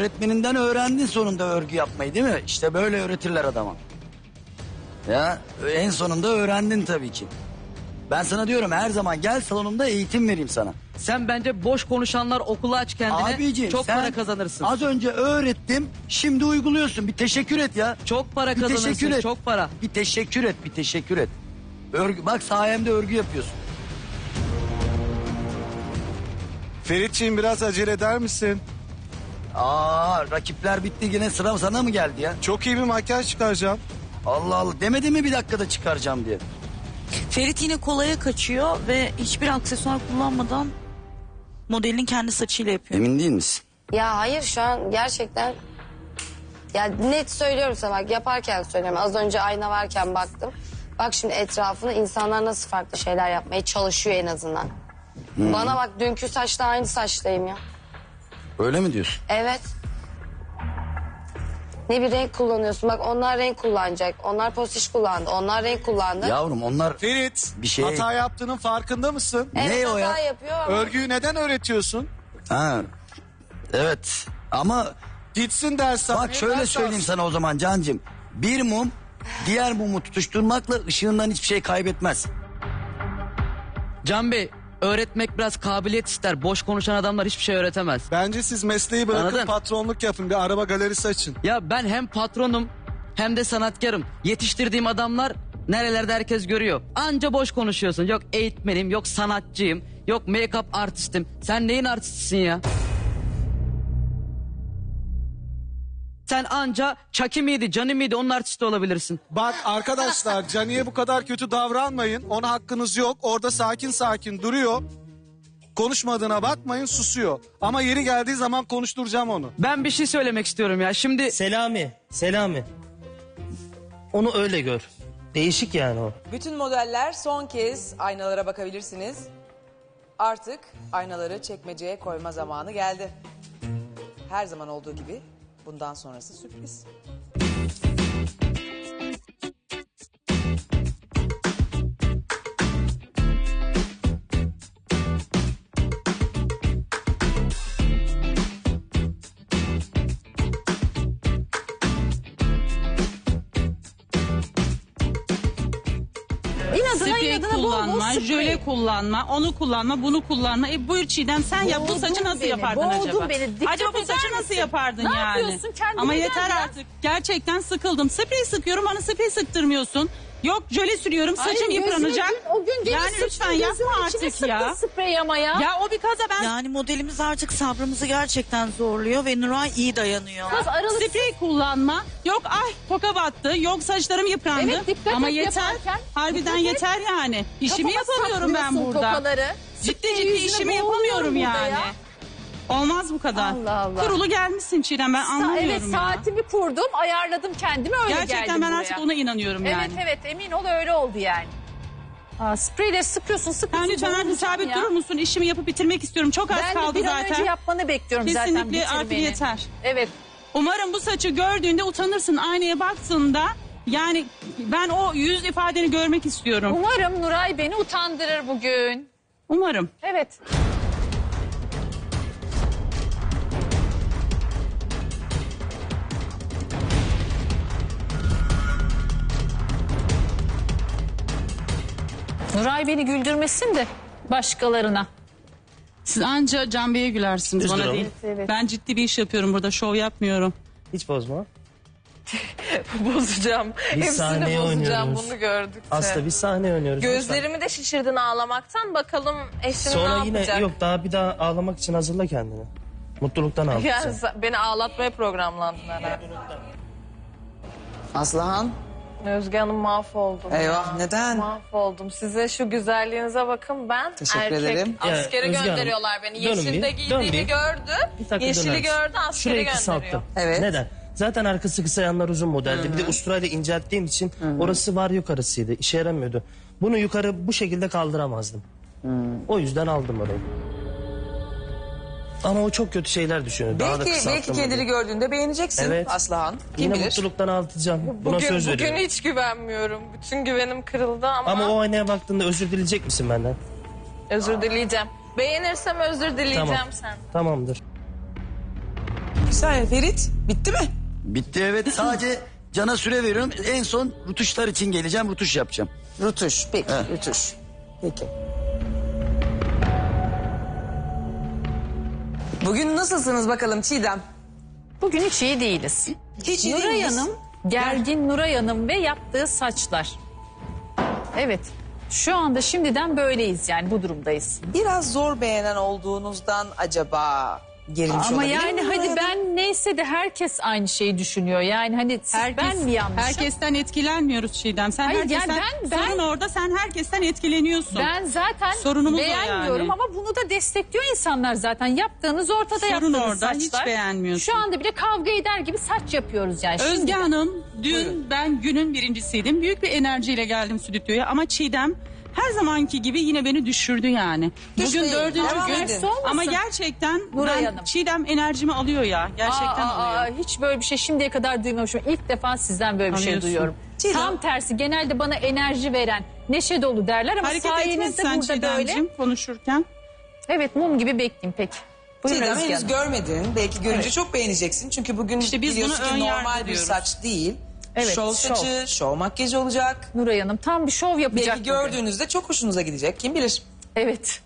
öğretmeninden öğrendin sonunda örgü yapmayı değil mi? İşte böyle öğretirler adama. Ya en sonunda öğrendin tabii ki. Ben sana diyorum her zaman gel salonumda eğitim vereyim sana. Sen bence boş konuşanlar okulu aç kendine. Abiciğim çok sen para kazanırsın. Az önce öğrettim şimdi uyguluyorsun. Bir teşekkür et ya. Çok para Bir kazanırsın. teşekkür et. Çok para. Bir teşekkür et bir teşekkür et. Örgü, bak sayemde örgü yapıyorsun. Feritçiğim biraz acele eder misin? Aa rakipler bitti yine sıra sana mı geldi ya? Çok iyi bir makyaj çıkaracağım. Allah Allah demedi mi bir dakikada çıkaracağım diye. Ferit yine kolaya kaçıyor ve hiçbir aksesuar kullanmadan modelin kendi saçıyla yapıyor. Emin değil misin? Ya hayır şu an gerçekten ya net söylüyorum sana bak yaparken söylüyorum. Az önce ayna varken baktım. Bak şimdi etrafına insanlar nasıl farklı şeyler yapmaya çalışıyor en azından. Bana bak dünkü saçla aynı saçtayım ya. Öyle mi diyorsun? Evet. Ne bir renk kullanıyorsun. Bak onlar renk kullanacak. Onlar postiş kullandı. Onlar renk kullandı. Yavrum onlar Ferit Bir şey- hata yaptığının farkında mısın? evet ne o hata ya? yapıyor ama. Örgüyü neden öğretiyorsun? Ha, evet ama Gitsin ders bak şöyle söyleyeyim sana o zaman Cancım. Bir mum diğer mumu tutuşturmakla ışığından hiçbir şey kaybetmez. Can Bey öğretmek biraz kabiliyet ister. Boş konuşan adamlar hiçbir şey öğretemez. Bence siz mesleği bırakın Anladın? patronluk yapın. Bir araba galerisi açın. Ya ben hem patronum hem de sanatkarım. Yetiştirdiğim adamlar nerelerde herkes görüyor. Anca boş konuşuyorsun. Yok eğitmenim, yok sanatçıyım, yok make-up artistim. Sen neyin artistisin ya? Sen anca Chucky miydi, Johnny miydi onun artisti olabilirsin. Bak arkadaşlar Cani'ye bu kadar kötü davranmayın. Ona hakkınız yok. Orada sakin sakin duruyor. Konuşmadığına bakmayın susuyor. Ama yeri geldiği zaman konuşturacağım onu. Ben bir şey söylemek istiyorum ya. Şimdi Selami, Selami. Onu öyle gör. Değişik yani o. Bütün modeller son kez aynalara bakabilirsiniz. Artık aynaları çekmeceye koyma zamanı geldi. Her zaman olduğu gibi bundan sonrası sürpriz. İnadına Sprey inadına bol bol kullanma, sprey. jöle kullanma, onu kullanma, bunu kullanma. E buyur Çiğdem sen yap bu Boğdun saçı nasıl beni, yapardın boğdun acaba? beni. Dikkat acaba bu eder saçı nasıl misin? yapardın Ne yani? yapıyorsun? Kendine Ama gel yeter ya. artık. Gerçekten sıkıldım. Sprey sıkıyorum bana sprey sıktırmıyorsun. Yok jöle sürüyorum saçım gözüne yıpranacak. gün- o gün yani lütfen yapma artık ya. sprey ama ya. Ya o bir kaza ben Yani modelimiz artık sabrımızı gerçekten zorluyor ve Nuray iyi dayanıyor. Kız aralık sprey kullanma. Yok ay toka battı. Yok saçlarım yıprandı. Evet, dikkat Ama et yeter. yaparken. Harbiden Dikkat et. yeter yani. İşimi Kafama yapamıyorum ben burada. Tokaları. Ciddi Sprey ciddi yüzüne işimi boğuluyorum yapamıyorum burada yani. ya. Olmaz bu kadar. Allah Allah. Kurulu gelmişsin Çiğdem ben Sa- anlamıyorum evet ya. saatimi kurdum ayarladım kendimi öyle geldim Gerçekten ben buraya. artık ona inanıyorum Evet yani. evet emin ol öyle oldu yani. Aa, spreyle sıkıyorsun sıkıyorsun. Sen lütfen artık boğulacağım sabit ya. durur musun? İşimi yapıp bitirmek istiyorum. Çok az Ben de kaldı bir an zaten. önce yapmanı bekliyorum zaten Kesinlikle artık yeter. Evet Umarım bu saçı gördüğünde utanırsın aynaya baktığında. Yani ben o yüz ifadeni görmek istiyorum. umarım Nuray beni utandırır bugün. Umarım. Evet. Nuray beni güldürmesin de başkalarına. Siz anca Can Bey'e gülersiniz Düz bana değil. Evet, evet. Ben ciddi bir iş yapıyorum burada. Şov yapmıyorum. Hiç bozma. bozacağım. Biz Hepsini sahneye bozacağım oynuyoruz. bunu gördükçe. Aslında biz sahne oynuyoruz. Gözlerimi de şişirdin ağlamaktan. Bakalım eşim Sonra ne yine yapacak? yok daha bir daha ağlamak için hazırla kendini. Mutluluktan Yani ağlayacaksın. sen- beni ağlatmaya programlandın herhalde. Aslıhan. Özge Hanım mahvoldum. Eyvah, ya. neden? Mahvoldum. Size şu güzelliğinize bakın ben. Teşekkür erkek ederim. Ya, Askere Özge Hanım, gönderiyorlar beni. dönün Yeşilde bir, dön giydiğimi bir. gördü. Bir dakika Yeşili döner. gördü askere Şurayı gönderiyor. kısalttım. Evet. Neden? Zaten arkası kısa yanlar uzun modeldi. Bir de usturayla incelttiğim için orası var yukarısıydı. İşe yaramıyordu. Bunu yukarı bu şekilde kaldıramazdım. O yüzden aldım orayı. Ama o çok kötü şeyler düşünüyor. Daha da Belki, kısalttım belki bunu. kendini gördüğünde beğeneceksin Evet. Aslıhan. Kim Yine bilir? mutluluktan ağlatacağım. Buna Bugün, söz bugün veriyorum. hiç güvenmiyorum. Bütün güvenim kırıldı ama, Ama o aynaya baktığında özür dileyecek misin benden? özür dileyeceğim. Beğenirsem özür dileyeceğim Tamam. sen. Tamamdır. Bir saniye Ferit bitti mi? Bitti evet sadece cana süre veriyorum. En son rutuşlar için geleceğim rutuş yapacağım. Rutuş. Peki Evet. rutuş. Peki. Bugün nasılsınız bakalım Çiğdem? Bugün hiç iyi değiliz. Hiç iyi Nuray değiliz. Hanım, gergin Nuray Hanım ve yaptığı saçlar. Evet. Şu anda şimdiden böyleyiz yani bu durumdayız. Biraz zor beğenen olduğunuzdan acaba gerilmiş Ama olabilir yani hadi ben neyse de herkes aynı şeyi düşünüyor. Yani hani siz, ben mi yanlışım? Herkesten etkilenmiyoruz Çiğdem. Sen Hayır, yani herkesten, ben- ben- sorun orada sen herkesten etkileniyorsun. Ben zaten Sorunumuz o beğenmiyorum yani. ama bunu da destekliyor insanlar zaten. Yaptığınız ortada Sorun yaptığınız orada, hiç saçlar. beğenmiyorsun. Şu anda bile kavga eder gibi saç yapıyoruz yani. Özge. Hanım dün ben günün birincisiydim. Büyük bir enerjiyle geldim stüdyoya ama Çiğdem her zamanki gibi yine beni düşürdü yani. Düşmeyin, Bugün dördüncü devam gün edin. ama gerçekten Nuray ben Hanım. Çiğdem enerjimi alıyor ya. Gerçekten Aa, aa, alıyor. hiç böyle bir şey şimdiye kadar duymamışım. İlk defa sizden böyle bir şey duyuyorum. Çiğdem. Tam tersi genelde bana enerji veren, neşe dolu derler ama Hareket sayenizde etmezsen burada böyle. Konuşurken. Evet mum gibi bekleyeyim peki. Buyurun Çiğdem Özge henüz Hanım. görmedin. Belki görünce çok beğeneceksin. Çünkü bugün İşte biz biliyorsun ki ön normal bir saç değil. Evet, şov şov. saçı, şov makyajı olacak. Nuray Hanım tam bir şov yapacak. Belki bugün. gördüğünüzde çok hoşunuza gidecek. Kim bilir? Evet.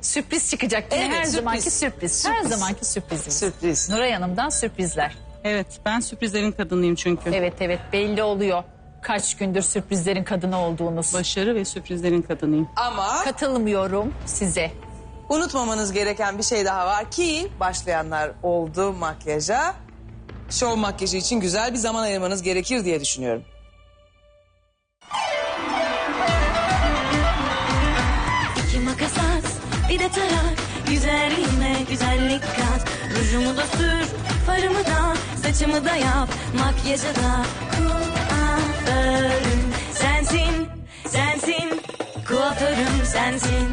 Sürpriz çıkacak. Evet, her sürpriz. zamanki sürpriz. Her Sürpriz. zamanki sürprizimiz. Sürpriz. Nuray Hanım'dan sürprizler. Evet ben sürprizlerin kadınıyım çünkü. Evet evet belli oluyor. Kaç gündür sürprizlerin kadını olduğunuz. Başarı ve sürprizlerin kadınıyım. Ama Katılmıyorum size. unutmamanız gereken bir şey daha var ki başlayanlar oldu makyaja. Şov makyajı için güzel bir zaman ayırmanız gerekir diye düşünüyorum. İki makas at, bir de tarak. Güzelliğime güzellik kat. Rujumu da sür, farımı da, saçımı da yap. Makyajı da kuaförüm sensin, sensin. Kuaförüm sensin.